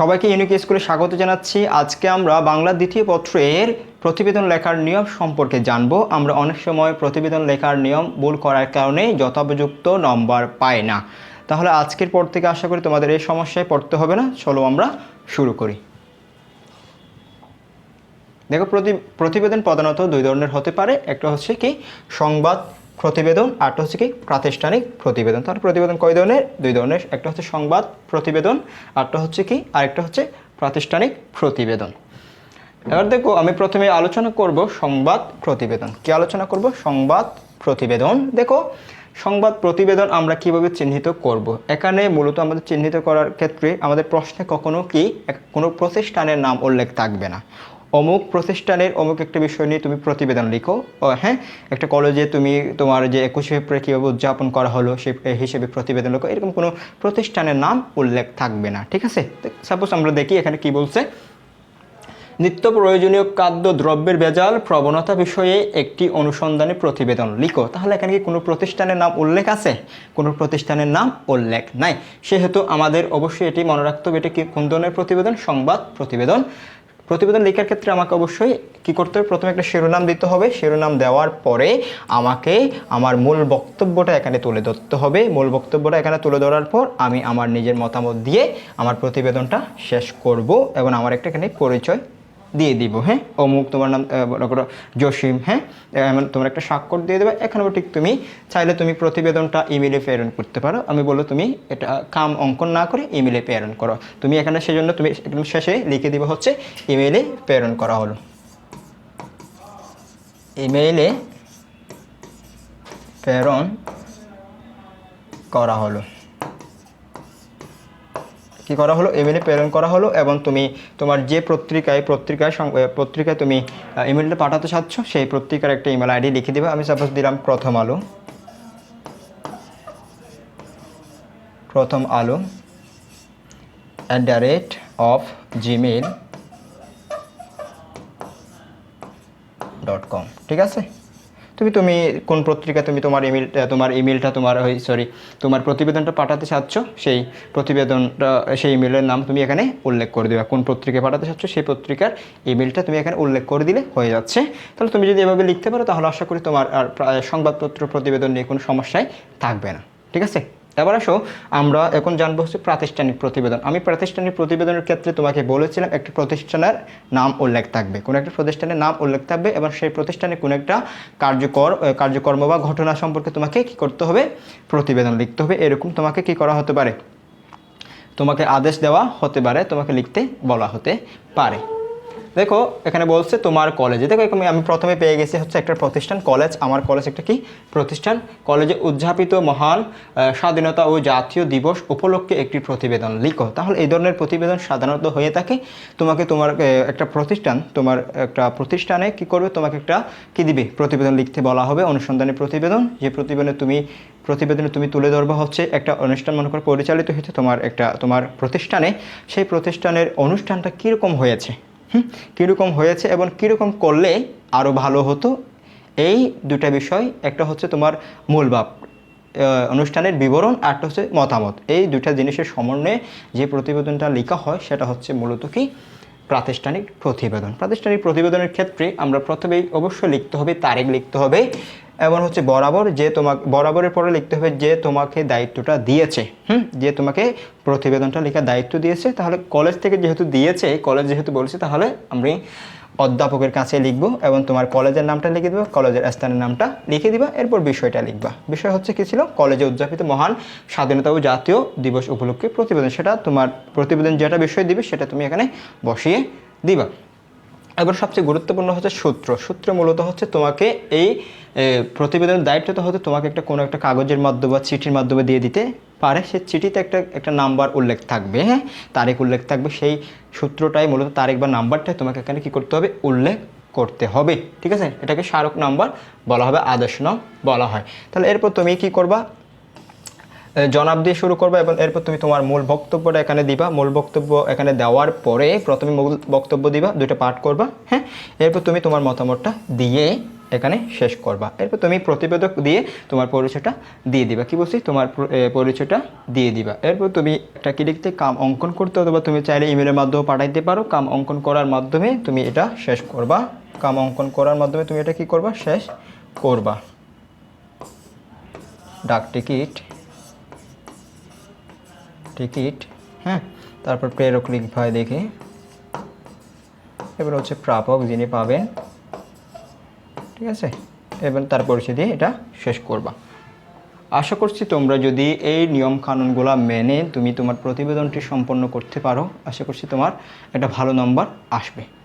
সবাইকে ইউনিক স্কুলে স্বাগত জানাচ্ছি। আজকে আমরা বাংলা দ্বিতীয় পত্রের প্রতিবেদন লেখার নিয়ম সম্পর্কে জানব। আমরা অনেক সময় প্রতিবেদন লেখার নিয়ম ভুল করার কারণে যথোপযুক্ত নম্বর পাই না। তাহলে আজকের পর থেকে আশা করি তোমাদের এই সমস্যায় পড়তে হবে না। চলো আমরা শুরু করি। দেখো প্রতি প্রতিবেদন প্রধানত দুই ধরনের হতে পারে। একটা হচ্ছে কি, সংবাদ প্রতিবেদন আরটা হচ্ছে কি প্রাতিষ্ঠানিক প্রতিবেদন। তাহলে প্রতিবেদন কয় ধরনের? দুই ধরনের। একটা হচ্ছে সংবাদ প্রতিবেদন আরটা হচ্ছে কি? আরেকটা হচ্ছে প্রাতিষ্ঠানিক প্রতিবেদন। এবার দেখো, আমি প্রথমে আলোচনা করব সংবাদ প্রতিবেদন। কি আলোচনা করব? সংবাদ প্রতিবেদন। দেখো, সংবাদ প্রতিবেদন আমরা কীভাবে চিহ্নিত করব? এখানে মূলত আমাদের চিহ্নিত করার ক্ষেত্রে আমাদের প্রশ্নে কখনো কি কোনো প্রতিষ্ঠানের নাম উল্লেখ থাকবে না। অমুক প্রতিষ্ঠানের অমুক একটা বিষয় নিয়ে তুমি প্রতিবেদন লিখো। হ্যাঁ একটা কলেজে তুমি তোমার যে একুশে এপ্রিল কীভাবে উদযাপন করা হলো সে হিসেবে প্রতিবেদন লিখো। এরকম কোনো প্রতিষ্ঠানের নাম উল্লেখ থাকবে না, ঠিক আছে? সাপোজ আমরা দেখি এখানে কি বলছে। নিত্য প্রয়োজনীয় খাদ্য, দ্রব্যের ভেজাল, প্রবণতা বিষয়ে একটি অনুসন্ধানী প্রতিবেদন লিখো। তাহলে এখানে কি কোনো প্রতিষ্ঠানের নাম উল্লেখ আছে? কোনো প্রতিষ্ঠানের নাম উল্লেখ নাই। সেহেতু আমাদের অবশ্যই এটি মনে রাখতে হবে, এটি কি কোন ধরনের প্রতিবেদন? সংবাদ প্রতিবেদন। প্রতিবেদন লেখার ক্ষেত্রে আমাকে অবশ্যই কি করতে হবে? প্রথমে একটা শিরোনাম দিতে হবে। শিরোনাম দেওয়ার পরে আমাকে আমার মূল বক্তব্যটা এখানে তুলে ধরতে হবে। মূল বক্তব্যটা এখানে তুলে ধরার পর আমি আমার নিজের মতামত দিয়ে আমার প্রতিবেদনটা শেষ করব এবং আমার একটা এখানে পরিচয় দিয়ে দিব হ্যাঁ? অমুক তোমার নাম করো জসিম হ্যাঁ? এমন তোমার একটা স্বাক্ষর দিয়ে দেবে। এখানেও ঠিক তুমি চাইলে তুমি প্রতিবেদনটা ইমেলে প্রেরণ করতে পারো। আমি বলব তুমি এটা কাম অঙ্কন না করে ইমেলে প্রেরণ করো। তুমি এখানে সেজন্য তুমি একদম শেষে লিখে দিবে হচ্ছে ইমেলে প্রেরণ করা হলো। ইমেইলে প্রেরণ করা হলো। কি করা হলো? ইমেলে প্রেরণ করা হলো এবং তুমি তোমার যে পত্রিকায় পত্রিকায় পত্রিকায় তুমি ইমেলটা পাঠাতে চাচ্ছ, সেই পত্রিকার একটা ইমেল আইডি লিখে দেবে। আমি সাপোজ দিলাম Prothom Alo. Prothom Alo at the rate of Gmail dot com ঠিক আছে? তুমি তুমি কোন পত্রিকা তুমি, তোমার ইমেল তোমার ইমেলটা তোমার ওই সরি তোমার প্রতিবেদনটা পাঠাতে চাচ্ছ? সেই প্রতিবেদনটা, সেই ইমেলের নাম তুমি এখানে উল্লেখ করে দেবে। কোন পত্রিকায় পাঠাতে চাচ্ছ? সেই পত্রিকার ইমেলটা তুমি এখানে উল্লেখ করে দিলে হয়ে যাচ্ছে। তাহলে তুমি যদি এভাবে লিখতে পারো, তাহলে আশা করি তোমার আর সংবাদপত্র প্রতিবেদন নিয়ে কোনো সমস্যায় থাকবে না। ঠিক আছে? এবার আসো, আমরা এখন জানব হচ্ছে প্রাতিষ্ঠানিক প্রতিবেদন। আমি প্রাতিষ্ঠানিক প্রতিবেদনের ক্ষেত্রে তোমাকে বলেছিলাম একটি প্রতিষ্ঠানের নাম উল্লেখ থাকবে। কোনো একটা প্রতিষ্ঠানের নাম উল্লেখ থাকবে এবং সেই প্রতিষ্ঠানে কোনো একটা কার্যকর কার্যকর্ম বা ঘটনা সম্পর্কে তোমাকে কি করতে হবে? প্রতিবেদন লিখতে হবে। এরকম তোমাকে কি করা হতে পারে? তোমাকে আদেশ দেওয়া হতে পারে, তোমাকে লিখতে বলা হতে পারে। দেখো, এখানে বলছে তোমার কলেজে দেখো এরকম আমি প্রথমে পেয়ে গেছি হচ্ছে একটা প্রতিষ্ঠান কলেজ আমার কলেজ একটা কি? প্রতিষ্ঠান। কলেজে উদযাপিত মহান স্বাধীনতা ও জাতীয় দিবস উপলক্ষে একটি প্রতিবেদন। লিখো। তাহলে এই ধরনের প্রতিবেদন সাধারণত হয়ে থাকে, তোমাকে তোমার একটা প্রতিষ্ঠান, তোমার একটা প্রতিষ্ঠানে কি করবে? তোমাকে একটা কি দিবে? প্রতিবেদন লিখতে বলা হবে অনুসন্ধানের প্রতিবেদন। যে প্রতিবেদনে তুমি প্রতিবেদনে তুমি তুলে ধরবা হচ্ছে একটা অনুষ্ঠান, মনে করো, পরিচালিত হয়েছে তোমার একটা, তোমার প্রতিষ্ঠানে। সেই প্রতিষ্ঠানের অনুষ্ঠানটা কীরকম হয়েছে? হুম, কীরকম হয়েছে এবং কীরকম করলে আরও ভালো হতো? এই দুটা বিষয়, একটা হচ্ছে তোমার মূল ভাব অনুষ্ঠানের বিবরণ, আর একটা হচ্ছে মতামত। এই দুটা জিনিসের সমন্বয়ে যে প্রতিবেদনটা লেখা হয়, সেটা হচ্ছে মূলত কি? প্রাতিষ্ঠানিক প্রতিবেদন। প্রাতিষ্ঠানিক প্রতিবেদনের ক্ষেত্রে আমরা প্রথমেই অবশ্যই লিখতে হবে, তারিখ লিখতে হবে এবং হচ্ছে বরাবর যে তোমাকে, বরাবরের পরে লিখতে হবে যে তোমাকে দায়িত্বটা দিয়েছে। হুম? যে তোমাকে প্রতিবেদনটা লেখার দায়িত্ব দিয়েছে, তাহলে কলেজ থেকে যেহেতু দিয়েছে কলেজ যেহেতু বলছে, তাহলে আমি অধ্যাপকের কাছে লিখব এবং তোমার কলেজের নামটা লিখে দেবো, কলেজের স্থানের নামটা লিখে দিবা, এরপর বিষয়টা লিখবা। বিষয় হচ্ছে কি ছিল? কলেজে উদযাপিত মহান স্বাধীনতা ও জাতীয় দিবস উপলক্ষে প্রতিবেদন, সেটা তোমার প্রতিবেদন যেটা বিষয় দিবে, সেটা তুমি এখানে বসিয়ে দিবা। এবার সবচেয়ে গুরুত্বপূর্ণ হচ্ছে সূত্র। সূত্র মূলত হচ্ছে তোমাকে এই প্রতিবেদনের দায়িত্বটা হতে তোমাকে একটা কোনো একটা কাগজের মাধ্যমে বা চিঠির মাধ্যমে দিয়ে দিতে পারে। সে চিঠিতে একটা একটা নাম্বার উল্লেখ থাকবে হ্যাঁ? তারিখ উল্লেখ থাকবে। সেই সূত্রটাই মূলত তারিখ বা নাম্বারটাই তোমাকে এখানে কী করতে হবে? উল্লেখ করতে হবে। ঠিক আছে? এটাকে স্মারক নাম্বার বলা হবে আদর্শ নাম বলা হয়। তাহলে এরপর তুমি কি করবা? জনাব দিয়ে শুরু করবে এবং এরপর তুমি তোমার মূল বক্তব্যটা এখানে দিবা। মূল বক্তব্য এখানে দেওয়ার পরে প্রথমে মূল বক্তব্য দিবা, দুইটা পাঠ করবা হ্যাঁ? এরপর তুমি তোমার মতামতটা দিয়ে এখানে শেষ করবা। এরপর তুমি প্রতিবেদক দিয়ে তোমার পরিচয়টা দিয়ে দিবা। কি বলছি? তোমার পরিচয়টা দিয়ে দিবা। এরপর তুমি একটা কি লিখতে? কাম অঙ্কন করতে অথবা তুমি চাইলে ইমেলের মাধ্যমে পাঠাইতে পারো। কাম অঙ্কন করার মাধ্যমে তুমি এটা শেষ করবা। কাম অঙ্কন করার মাধ্যমে তুমি এটা কি করবা? শেষ করবা। ডাক টিকিট টিকিট হ্যাঁ? তারপর প্রেরক লিখবা হয় দেখি। এবার হচ্ছে প্রাপক যিনি পাবেন, ঠিক আছে? এবং তার পরিচয় দিয়ে এটা শেষ করবা। আশা করছি তোমরা যদি এই নিয়ম কানুনগুলো মেনে তুমি তোমার প্রতিবেদনটি সম্পন্ন করতে পারো, আশা করছি তোমার একটা ভালো নম্বর আসবে।